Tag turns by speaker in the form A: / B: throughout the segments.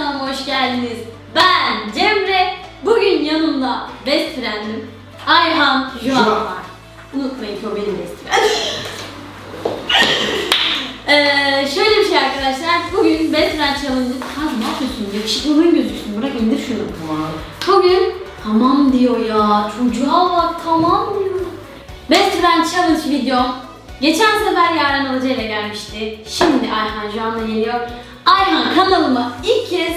A: kanalıma hoş geldiniz. Ben Cemre. Bugün yanımda best friendim Ayhan Juan var. Unutmayın ki o benim best friendim. Ee, şöyle bir şey arkadaşlar. Bugün best friend challenge. Kanka ne yapıyorsun? Yakışıklılığın gözüksün. Bırak indir şunu. Bugün tamam diyor ya. Çocuğa bak tamam diyor. Best Friend Challenge videom. Geçen sefer Yaren Alıcı ile gelmişti. Şimdi Ayhan Can'la geliyor. Ayhan kanalıma ilk kez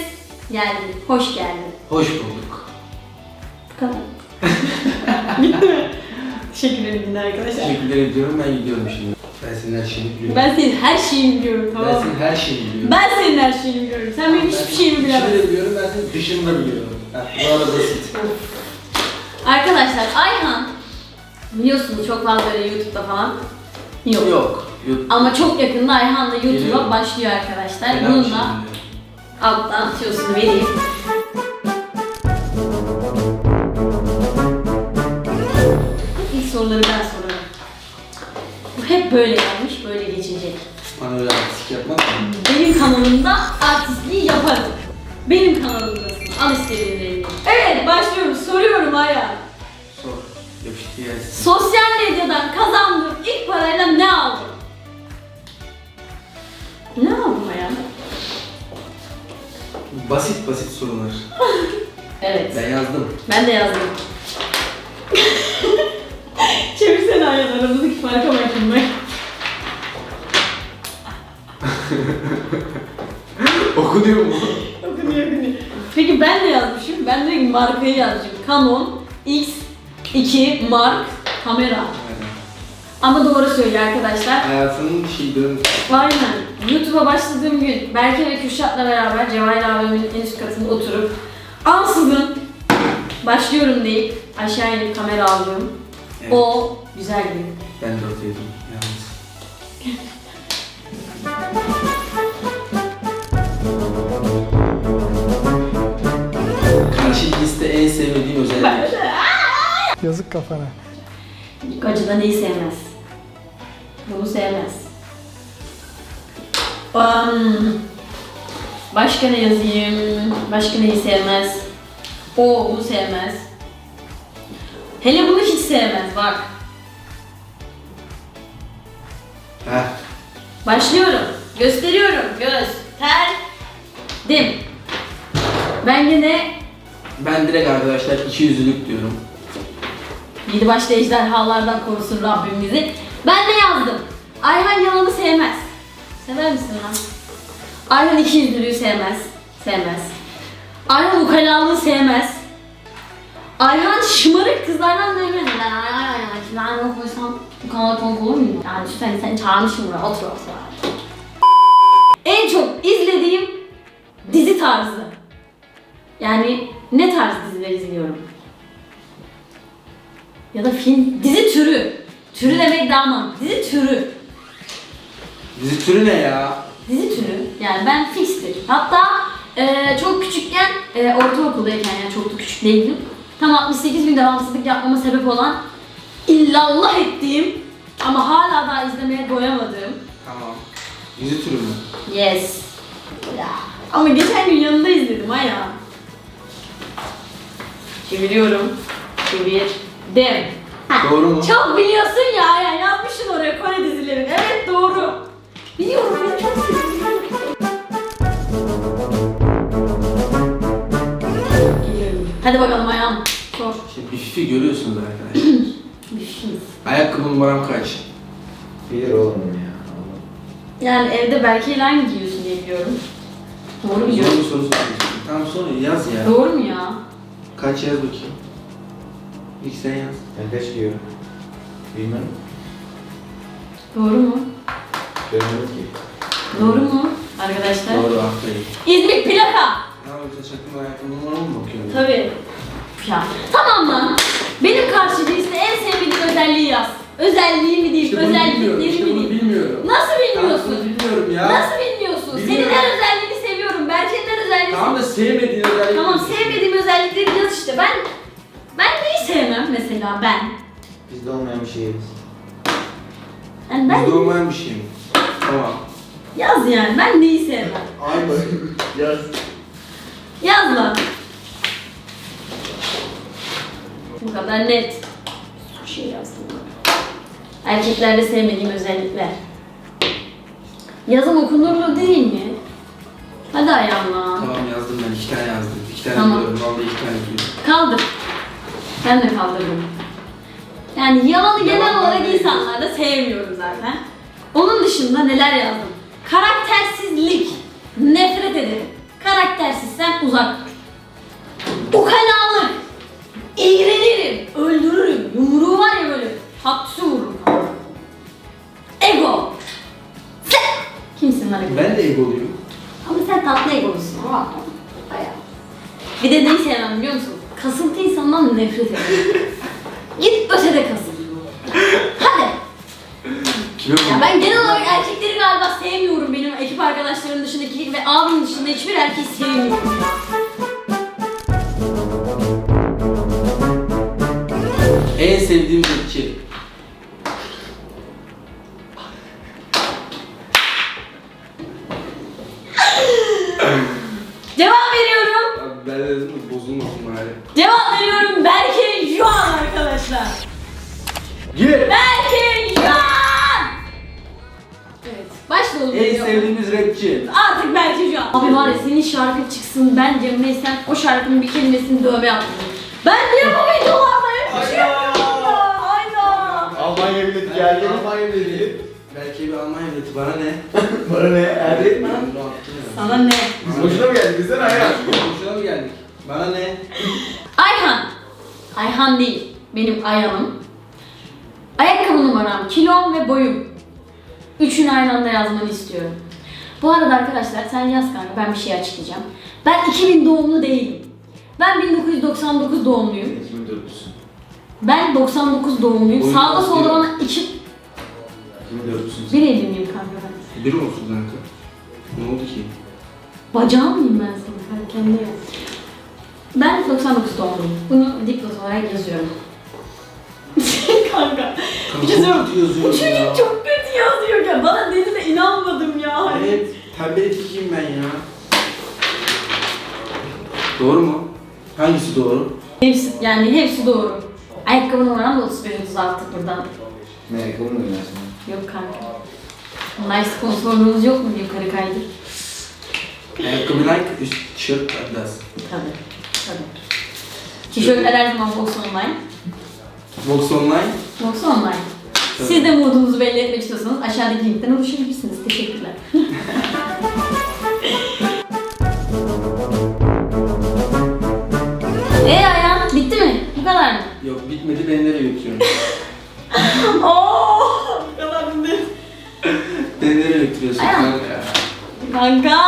A: geldin. Hoş geldin.
B: Hoş bulduk.
A: Bu kadar. Bitti mi? Teşekkür ederim arkadaşlar.
B: Teşekkürler ediyorum. Ben gidiyorum şimdi. Ben senin her şeyini biliyorum.
A: Ben senin her şeyini biliyorum tamam
B: Ben
A: mı?
B: senin her şeyini biliyorum.
A: Ben senin her şeyini biliyorum. Sen benim hiçbir şeyimi bilemezsin.
B: de biliyorum. Ben senin dışını da biliyorum. Heh, bu arada basit.
A: Arkadaşlar Ayhan biliyorsunuz çok fazla öyle YouTube'da falan yok.
B: Yok. Yok.
A: Ama çok yakında Ayhan da YouTube'a başlıyor arkadaşlar.
B: Fena bir
A: Bunun
B: şey
A: da
B: biliyorum.
A: alttan tüyosunu vereyim. İlk soruları ben sorarım. Bu hep böyle gelmiş, böyle geçecek.
B: Bana öyle artistik yapmak mı?
A: Benim kanalımda artistliği yaparım. Benim kanalımdasın. Al istediğin rengi. Evet, başlıyorum. Soruyorum Ayhan.
B: Sor. Yapıştı gelsin.
A: Sosyal medyadan kazandığım ilk parayla ne aldım? Ne aldım Ayhan?
B: Basit basit sorular.
A: Evet.
B: Ben yazdım.
A: Ben de yazdım. Çevirsene Ayhan aramızdaki farka bakayım ben.
B: Okunuyor mu?
A: Okunuyor okunuyor. Peki ben de yazmışım. Ben de markayı yazmışım. Canon X2 Mark kamera. Ama doğru söylüyor arkadaşlar.
B: Hayatının şey dön.
A: Aynen. YouTube'a başladığım gün Berke ve Kürşat'la beraber Cevahir abimin en üst katında oturup ansızın başlıyorum deyip aşağı inip kamera aldım.
B: Evet.
A: O güzel gün.
B: Ben de oradaydım. Yalnız. Karşı liste en sevmediğim özellik.
C: Yazık kafana.
A: Acıda neyi sevmez? Bunu sevmez. Um, başka ne yazayım? Başka neyi sevmez? O bunu sevmez. Hele bunu hiç sevmez bak.
B: Heh.
A: Başlıyorum. Gösteriyorum. Gösterdim. Ben yine
B: Ben direkt arkadaşlar iki yüzlülük diyorum.
A: yedi başlı ejderhalardan korusun Rabbim bizi. Ben de yazdım. Ayhan yalanı sevmez. Sever misin lan? Ayhan iki yüzlülüğü sevmez. Sevmez. Ayhan ukalalığı sevmez. Ayhan şımarık kızlardan sevmez. Ben Ayhan şimdi Ayhan'ı koysam bu kanala konuk olur muyum? Yani lütfen sen çağırmışım buraya otur otur. En çok izlediğim dizi tarzı. Yani ne tarz diziler izliyorum? Ya da film, dizi türü. Türü demek daha mantıklı. Dizi türü.
B: Dizi türü ne ya?
A: Dizi türü. Yani ben fixtir. Hatta eee, çok küçükken, eee, ortaokuldayken yani çok da küçük değildim. Tam 68 bin devamsızlık yapmama sebep olan illallah ettiğim ama hala daha izlemeye doyamadığım
B: Tamam. Dizi türü mü?
A: Yes. Ya. Ama geçen gün yanında izledim ha ya. Çeviriyorum. Çevirdim. Ha,
B: Doğru mu?
A: Çok biliyorsun ya ya yazmışsın oraya Kore dizilerini. Evet doğru. Biliyorum ben çok seviyorum. Hadi bakalım ayağım. Sor.
B: İşte bir fifi görüyorsunuz arkadaşlar.
A: Düşün.
B: Ayakkabı numaram kaç?
D: Bilir oğlum ya.
A: Yani evde belki ilan giyiyorsun diye biliyorum. Doğru mu
B: Zor
A: diyorum?
B: bir soru soruyorsun. Tamam sonra yaz ya.
A: Doğru mu ya?
B: Kaç yaz bakayım. İlk sen yaz.
D: Ben kaç giyiyorum? Bilmem.
A: Doğru mu?
D: Görmedim ki.
A: Doğru mu arkadaşlar?
B: Doğru aferin.
A: İzmir plaka.
B: Ne yapıyorsun çakım ayakkabı numaramı mı bakıyorsun?
A: Tabii. Ya. Tamam lan. Benim karşı cinste en sevmediğim özelliği yaz. Özelliği mi değil,
B: İşte bunu bilmiyorum.
A: özellikleri
B: İşte
A: mi
B: bunu
A: değil?
B: bilmiyorum.
A: Nasıl
B: bunu
A: bilmiyorsun?
B: bilmiyorum ya.
A: Nasıl bilmiyorsun? Senin
B: Bilmiyorum.
A: her özelliğini seviyorum. Berke'nin her özelliğini
B: Tamam da sevmediğin özellik.
A: Tamam sevmediğim özellikleri yaz işte. Ben ben neyi sevmem mesela ben?
D: Bizde olmayan bir şeyiz.
A: Yani ben
B: Bizde olmayan bir şey mi? Tamam.
A: yaz yani ben neyi sevmem?
D: Ay bak. Yaz.
A: Yaz lan. Bu kadar net. Bir şey yazdım. Erkeklerde sevmediğim özellikler. Yazım okunurlu değil mi? Hadi ayağımla.
B: Tamam yazdım ben. iki tane yazdım. İki tane
A: Tamam.
B: biliyorum. Vallahi iki tane biliyorum.
A: Kaldır. Ben de kaldırdım. Yani yalanı genel olarak insanlarda sevmiyorum zaten. Onun dışında neler yazdım? Karaktersizlik. Nefret ederim. Karaktersizsen uzak dur. Ukalalık. İğrenirim. Öldürürüm. Yumruğu var ya böyle. Haksız vururum. Ego. Sen kimsin lan ego?
B: Ben de egoluyum.
A: Ama sen tatlı egolusun. Bayağı. Bir de neyi sevmem biliyor musun? Kasıntı insandan nefret ederim. Git ötede kasın. Hadi.
B: Kime
A: Ya ben genel olarak erkekleri galiba sevmiyorum. Benim ekip arkadaşlarım dışındaki ve abimin dışında hiçbir erkeği sevmiyorum.
B: En sevdiğim ırkçı.
A: Cevap veriyorum.
B: Abi ben de dedim de bozulmasın bari.
A: Cevap veriyorum. Arkadaşlar.
B: Gir.
A: Berke Yuan. Evet. Başla oğlum.
B: En sevdiğimiz rapçi.
A: Artık belki şu an. Abi var ya senin şarkın çıksın ben Cemre'ye sen o şarkının bir kelimesini dövme yaptın. Ben niye bu videolarda hep bir şey yapıyorum ya? Hayda.
D: Almanya bileti geldi.
B: Almanya bileti. Belki bir Almanya bileti. Bana ne?
D: Bana ne? Erdi mi?
A: Sana ne?
D: Biz boşuna mı geldik? Bizden ayran.
B: Boşuna mı geldik? Bana ne?
A: Ayhan. Ayhan değil. Benim Ayhan'ım. Ayakkabı numaram, kilom ve boyum. Üçünü aynı anda yazmanı istiyorum. Bu arada arkadaşlar sen yaz kanka ben bir şey açıklayacağım. Ben 2000 doğumlu değilim. Ben 1999 doğumluyum.
D: 2004'lüsün.
A: Ben 99 doğumluyum.
B: Boyun
A: Sağda
B: kaç
A: solda
B: kilo?
A: bana iki...
D: 2004'lüsün.
A: Bir evliyim kanka ben.
B: Bir olsun kanka. Ne oldu ki?
A: Bacağım mıyım ben senin? Yaz. Ben 99 doğumluyum. Bunu dipnot olarak yazıyorum. Kanka. Bir şey söyleyeyim.
B: yazıyorum
A: Bu çocuk çok kötü yazıyor ya. Bana dediğine inanmadım ya.
B: Evet. Tembel etkiyim ben ya. Doğru mu? Hangisi doğru?
A: Hepsi, yani hepsi doğru. Ayakkabı numaram da 31 36 buradan.
D: Ne ayakkabı mı oynarsın?
A: Yok kanka. Nice sponsorluğunuz yok mu yukarı kaydır?
B: Ayakkabı Nike, üst tişört Adidas.
A: Tabii. Tabii. Tişörtler her zaman Box Online.
B: Box Online.
A: Box Online. Siz de modunuzu belli etmek istiyorsanız aşağıdaki linkten ulaşabilirsiniz. Teşekkürler. Eee ayağın bitti mi? Bu kadar mı?
B: Yok bitmedi beni nereye götürüyorsun?
A: Oo, bu kadar bitti.
B: beni nereye götürüyorsun
A: Ayağım.
B: kanka?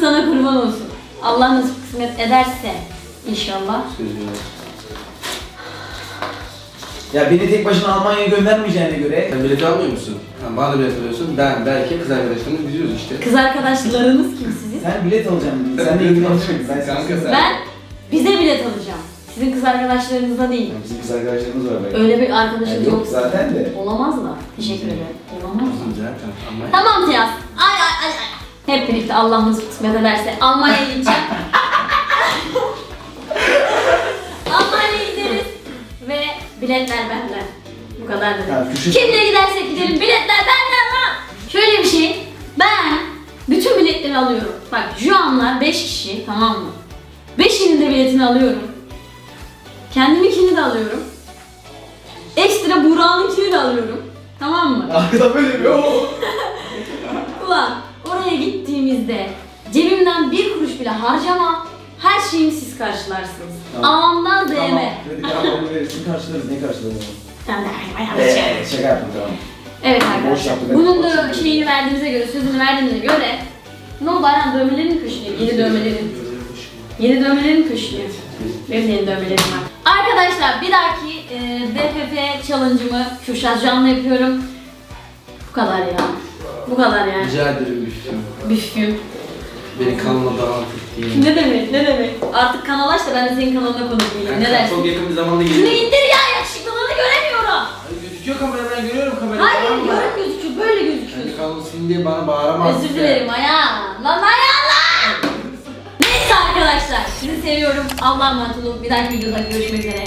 A: Sana kurban olsun. Allah nasip kısmet ederse inşallah.
B: Söz veriyorum.
D: Ya beni tek başına Almanya'ya göndermeyeceğine göre
B: Sen bileti almıyor musun? Ha, bana da bilet alıyorsun. Ben, belki kız arkadaşlarımız gidiyoruz işte.
A: Kız arkadaşlarınız kim sizin?
D: sen bilet alacaksın dedin. Sen de
B: Bilet
D: ilgileneceksin. Ben
B: alacaksın kanka sen.
A: Ben bize bilet alacağım. Sizin kız arkadaşlarınıza değil.
D: Bizim kız arkadaşlarımız var belki.
A: Öyle bir
D: Yani
A: arkadaşınız
D: yok
A: yok.
D: zaten de.
A: Olamaz mı? Teşekkür ederim. Olamaz mı?
B: Zaten ama
A: Tamam Tiyaz. Ay ay ay ay. Hep birlikte Allah nasip kısmet ederse Almanya'ya gideceğim. Almanya'ya gideriz ve biletler benden. Bu kadar
D: Ha,
A: dedim.
D: küçük-
A: Kimle gidersek gidelim biletler benden lan. Şöyle bir şey. Ben bütün biletleri alıyorum. Bak şu anlar 5 kişi tamam mı? 5'inin de biletini alıyorum. Kendiminkini de alıyorum. Ekstra Burak'ınkini de alıyorum. Tamam mı?
D: Arkada böyle bir o.
A: Ulan oraya gittiğimizde cebimden bir kuruş bile harcamam. Her şeyimi siz karşılarsınız.
D: Tamam.
A: A'mdan
D: Tamam.
A: Z'me.
D: Kredi kartını verirsin karşılarız. Ne karşılarız?
A: Tamam.
D: Eee şaka yaptım tamam.
A: Evet
D: Boş
A: arkadaşlar.
D: yaptık,
A: Bunun da şeyini verdiğimize göre, sözünü verdiğimize göre ne oldu Ayhan dövmelerin köşünü, yeni dövmelerin. Yeni dövmelerin köşünü. Benim de yeni dövmelerim var. Arkadaşlar bir dahaki e, DPP challenge'ımı Kürşat Can'la yapıyorum. Bu kadar ya. Bu kadar yani.
B: Rica ederim Büfüm.
A: Büfüm.
B: Beni kanalına davet ettiğin.
A: Ne demek, ne demek? Artık kanalaş da ben de senin kanalına konuk olayım. Ne dersin?
B: Çok yakın bir zamanda
A: Şunu
B: geliyorum.
A: indir ya, yakışıklılığını göremiyorum.
B: Gözüküyor kamera ben görüyorum kamerayı.
A: Hayır,
B: tamam mı?
A: yarım gözüküyor, böyle gözüküyor.
B: Kendi kanalını silin diye bana bağıramazsın.
A: Özür dilerim ayağım. Lan ayağım lan! Neyse arkadaşlar, sizi seviyorum. Allah'a emanet olun. Bir dahaki videoda görüşmek üzere.